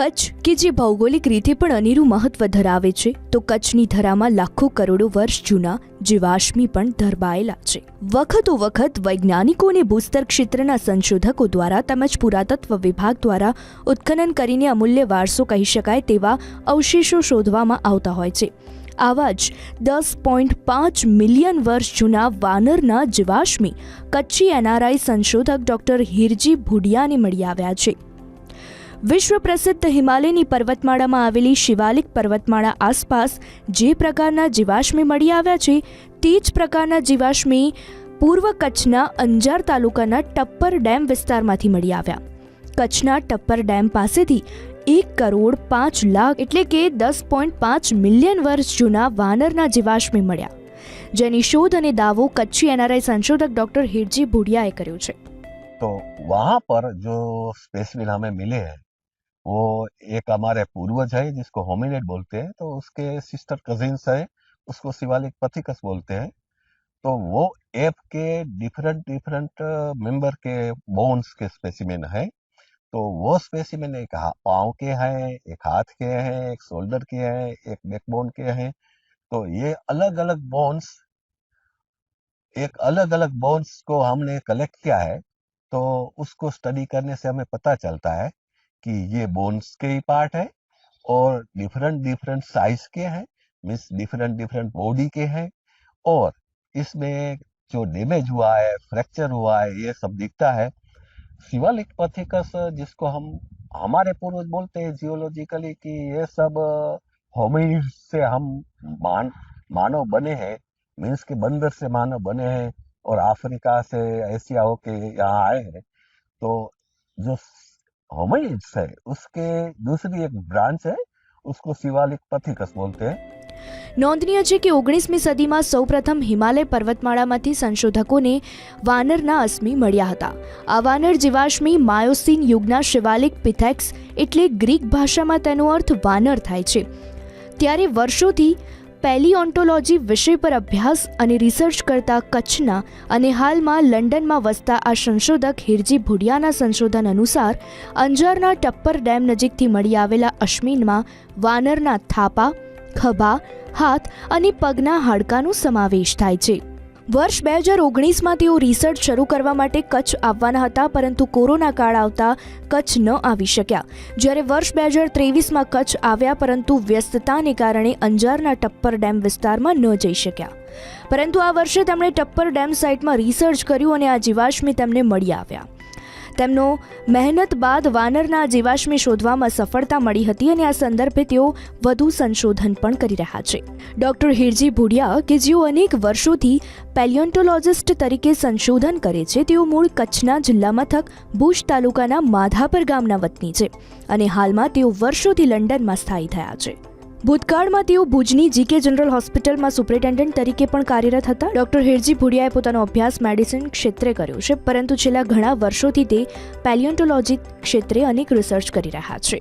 કચ્છ, કે જે ભૌગોલિક રીતે પણ અનેરું મહત્વ ધરાવે છે, તો કચ્છની ધરામાં લાખો કરોડો વર્ષ જૂના જીવાશ્મી પણ ધરબાયેલા છે. વખતો વખત વૈજ્ઞાનિકો અને ભૂસ્તર ક્ષેત્રના સંશોધકો દ્વારા તેમજ પુરાતત્વ વિભાગ દ્વારા ઉત્ખનન કરીને અમૂલ્ય વારસો કહી શકાય તેવા અવશેષો શોધવામાં આવતા હોય છે. આવા જ દસ પોઈન્ટ પાંચ મિલિયન વર્ષ જૂના વાનરના જીવાશ્મી કચ્છી એનઆરઆઈ સંશોધક ડોક્ટર હિરજી ભુડિયાને મળી આવ્યા છે. વિશ્વ પ્રસિદ્ધ હિમાલયની પર્વતમાળામાં આવેલી શિવાલિક પર્વતમાળા આસપાસ જે પ્રકારના જીવાશ્મી મળી આવ્યા છે તે જ પ્રકારના જીવાશ્મી પૂર્વ કચ્છના અંજાર તાલુકાના ટપ્પર ડેમ વિસ્તારમાંથી મળી આવ્યા કચ્છના ટપ્પર ડેમ પાસેથી એક કરોડ પાંચ લાખ એટલે કે દસ પોઈન્ટ પાંચ મિલિયન વર્ષ જૂના વાનરના જીવાશ્મી મળ્યા જેની શોધ અને દાવો કચ્છી એનઆરઆઈ સંશોધક ડોક્ટર હિરજી ભુડિયાએ કર્યો છે तो वहां पर जो स्पेसिमिन हमें मिले हैं वो एक हमारे पूर्वज है, जिसको होमिनेट बोलते हैं तो उसके सिस्टर कजिन्स है, उसको शिवालिक पथिकस बोलते हैं। तो वो एप के डिफरेंट डिफरेंट मेंबर के बोन्स के स्पेसिमेन है। तो वो स्पेसिमेन एक पाँव के हैं, एक हाथ के हैं, एक शोल्डर के हैं, एक बैकबोन के हैं। तो ये अलग अलग बोन्स एक अलग अलग बोन्स को हमने कलेक्ट किया है तो उसको स्टडी करने से हमें पता चलता है कि ये बोन्स के ही पार्ट है और डिफरेंट डिफरेंट साइज़ के हैं मीन्स डिफरेंट डिफरेंट बॉडी के हैं और इसमें जो डैमेज हुआ है फ्रैक्चर हुआ है, ये सब दिखता है। शिवालिक पथिकस जिसको हम हमारे पूर्वज बोलते हैं जियोलॉजिकली कि ये सब होमिनिड से हम मान, मानव बने हैं मीन्स के बंदर से मानव बने हैं और अफ्रीका से, एशिया होके यहाँ आए हैं। तो जो होमिनिड्स है उसके दूसरी एक ब्रांच है उसको शिवालिक पथिकस बोलते हैं નોંધનીય છે કે ઓગણીસમી સદીમાં સૌપ્રથમ હિમાલય પર્વતમાળામાંથી સંશોધકોને વાનરના અસ્મિ મળ્યા હતા આ વાનર જીવાશ્મી માયોસીન યુગના શિવાલિક પિથેક્સ એટલે ગ્રીક ભાષામાં તેનો અર્થ વાનર થાય છે ત્યારે વર્ષોથી પેલિયોન્ટોલોજી વિષય પર અભ્યાસ અને રિસર્ચ કરતા કચ્છના અને હાલમાં લંડનમાં વસતા આ સંશોધક હિરજી ભુડિયાના સંશોધન અનુસાર અંજારના ટપ્પર ડેમ નજીકથી મળી આવેલા અશ્મિનમાં વાનરના થાપા, ખભા, હાથ અને પગના હાડકાનો સમાવેશ થાય છે. વર્ષ બે હજાર ઓગણીસમાં તેઓ રિસર્ચ શરૂ કરવા માટે કચ્છ આવવાના હતા, પરંતુ કોરોના કાળ આવતા કચ્છ ન આવી શક્યા. જ્યારે વર્ષ બે હજાર ત્રેવીસમાં કચ્છ આવ્યા, પરંતુ વ્યસ્તતાને કારણે અંજારના ટપ્પર ડેમ વિસ્તારમાં ન જઈ શક્યા. પરંતુ આ વર્ષે તેમણે ટપ્પર ડેમ સાઇટમાં રિસર્ચ કર્યું અને આ જીવાશ્મી તેમને મળી આવ્યા. તેમનો મહેનત બાદ વાનરના જીવાશ્મી શોધવામાં સફળતા મળી હતી અને આ સંદર્ભે તેઓ વધુ સંશોધન પણ કરી રહ્યા છે. ડોક્ટર હિરજી ભુડિયા, કે જેઓ અનેક વર્ષોથી પેલિયોન્ટોલોજિસ્ટ તરીકે સંશોધન કરે છે, તેઓ મૂળ કચ્છના જિલ્લા મથક ભુજ તાલુકાના માધાપર ગામના વતની છે અને હાલમાં તેઓ વર્ષોથી લંડનમાં સ્થાયી થયા છે. ભૂતકાળમાં તેઓ ભુજની જીકે જનરલ હોસ્પિટલમાં સુપ્રિન્ટેન્ડન્ટ તરીકે પણ કાર્યરત હતા. ડોક્ટર હિરજી ભુડિયાએ પોતાનો અભ્યાસ મેડિસિન ક્ષેત્રે કર્યો છે, પરંતુ છેલ્લા ઘણા વર્ષોથી તે પેલિયોન્ટોલોજી ક્ષેત્રે અનેક રિસર્ચ કરી રહ્યા છે.